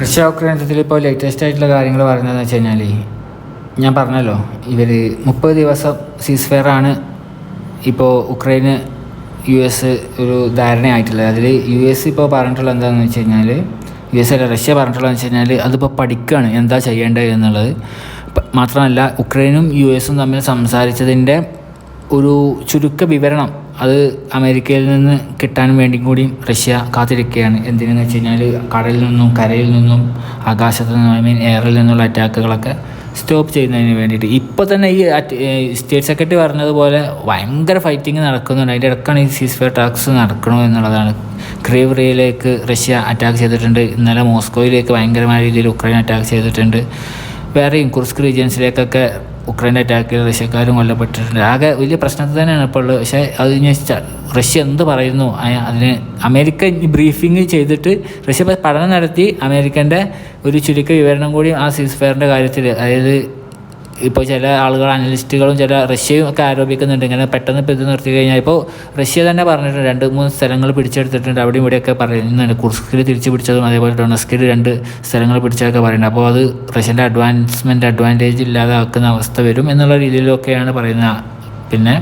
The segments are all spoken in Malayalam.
യുദ്ധത്തിൽ ഇപ്പോൾ ലേറ്റസ്റ്റ് ആയിട്ടുള്ള കാര്യങ്ങൾ പറയുന്നതെന്ന് വെച്ച് കഴിഞ്ഞാൽ ഞാൻ പറഞ്ഞല്ലോ ഇവർ മുപ്പത് ദിവസം സീസ് ഫെയർ ആണ് ഇപ്പോൾ ഉക്രൈന് യു എസ് ഒരു ധാരണയായിട്ടുള്ളത്. അതിൽ യു എസ് ഇപ്പോൾ പറഞ്ഞിട്ടുള്ളത് എന്താണെന്ന് വെച്ച് കഴിഞ്ഞാൽ യു എസ് അല്ല റഷ്യ പറഞ്ഞിട്ടുള്ളതെന്ന് വെച്ച് കഴിഞ്ഞാൽ അതിപ്പോൾ പഠിക്കുകയാണ് എന്താ ചെയ്യേണ്ടത് എന്നുള്ളത്. മാത്രമല്ല ഉക്രൈനും യു എസും തമ്മിൽ സംസാരിച്ചതിന്റെ ഒരു ചുരുക്ക വിവരണം അത് അമേരിക്കയിൽ നിന്ന് കിട്ടാൻ വേണ്ടി കൂടി റഷ്യ കാത്തിരിക്കുകയാണ്. എന്തിനെന്ന് വെച്ച് കഴിഞ്ഞാൽ കടലിൽ നിന്നും കരയിൽ നിന്നും ആകാശത്തു നിന്നും ഐ മീൻ എയറിൽ നിന്നുള്ള അറ്റാക്കുകളൊക്കെ സ്റ്റോപ്പ് ചെയ്യുന്നതിന് വേണ്ടിയിട്ട്. ഇപ്പോൾ തന്നെ ഈ സ്റ്റേറ്റ് സെക്രട്ടറി പറഞ്ഞതുപോലെ ഭയങ്കര ഫൈറ്റിംഗ് നടക്കുന്നുണ്ട്. അതിന്റെ ഇടക്കാണ് ഈ സീസ്ഫയർ ടാക്സ് നടക്കണോ എന്നുള്ളതാണ്. ക്രീവറിയിലേക്ക് റഷ്യ അറ്റാക്ക് ചെയ്തിട്ടുണ്ട്. ഇന്നലെ മോസ്കോയിലേക്ക് ഭയങ്കരമായ രീതിയിൽ ഉക്രൈൻ അറ്റാക്ക് ചെയ്തിട്ടുണ്ട്. വേറെയും കുർസ്ക് റീജിയൻസിലേക്കൊക്കെ ഉക്രൈന്റെ അറ്റാക്കിൽ റഷ്യക്കാരും കൊല്ലപ്പെട്ടിട്ടുണ്ട്. ആകെ വലിയ പ്രശ്നത്തിൽ തന്നെയാണ് ഇപ്പോൾ. ഉള്ളത് പക്ഷേ അത് ഇനി ച- റഷ്യ എന്ത് പറയുന്നു? അതിന് അമേരിക്ക ബ്രീഫിങ് ചെയ്തിട്ട് റഷ്യ പഠനം നടത്തി അമേരിക്കന്റെ ഒരു ചുരുക്ക വിവരണം കൂടി ആ സീസ് ഫെയറിന്റെ കാര്യത്തിൽ അതായത് ഇപ്പോൾ ചില ആളുകൾ അനലിസ്റ്റുകളും ചില റഷ്യയും ഒക്കെ ആരോപിക്കുന്നുണ്ട്. ഇങ്ങനെ പെട്ടെന്ന് ഇപ്പോൾ ഇത് നിർത്തി കഴിഞ്ഞാൽ ഇപ്പോൾ റഷ്യ തന്നെ പറഞ്ഞിട്ടുണ്ട് രണ്ട് മൂന്ന് സ്ഥലങ്ങൾ പിടിച്ചെടുത്തിട്ടുണ്ട്. അവിടെയും ഇവിടെയൊക്കെ പറയുന്നുണ്ട് കുർസ്കിൽ തിരിച്ചു പിടിച്ചതും അതേപോലെ ഡൊണസ്കിൽ രണ്ട് സ്ഥലങ്ങൾ പിടിച്ചതൊക്കെ പറയുന്നത് അപ്പോൾ അത് റഷ്യന്റെ അഡ്വാൻസ്മെന്റ് അഡ്വാന്റേജ് ഇല്ലാതാക്കുന്ന അവസ്ഥ വരും എന്നുള്ള രീതിയിലൊക്കെയാണ് പറയുന്നത്. പിന്നെ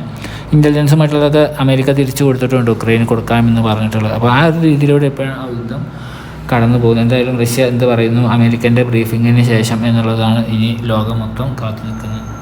ഇന്റലിജൻസുമായിട്ടുള്ളതൊക്കെ അമേരിക്ക തിരിച്ചു കൊടുത്തിട്ടുണ്ട് ഉക്രൈന് കൊടുക്കാമെന്ന് പറഞ്ഞിട്ടുള്ളത്. അപ്പോൾ ആ ഒരു രീതിയിലൂടെ എപ്പോഴാണ് യുദ്ധം കടന്നു പോകുന്നത് എന്തായാലും റഷ്യ എന്ത് പറയുന്നു? അമേരിക്കന്റെ ബ്രീഫിങ്ങിന് ശേഷം എന്നുള്ളതാണ് ഇനി ലോകം മൊത്തം കാത്തു നിൽക്കുന്നത്.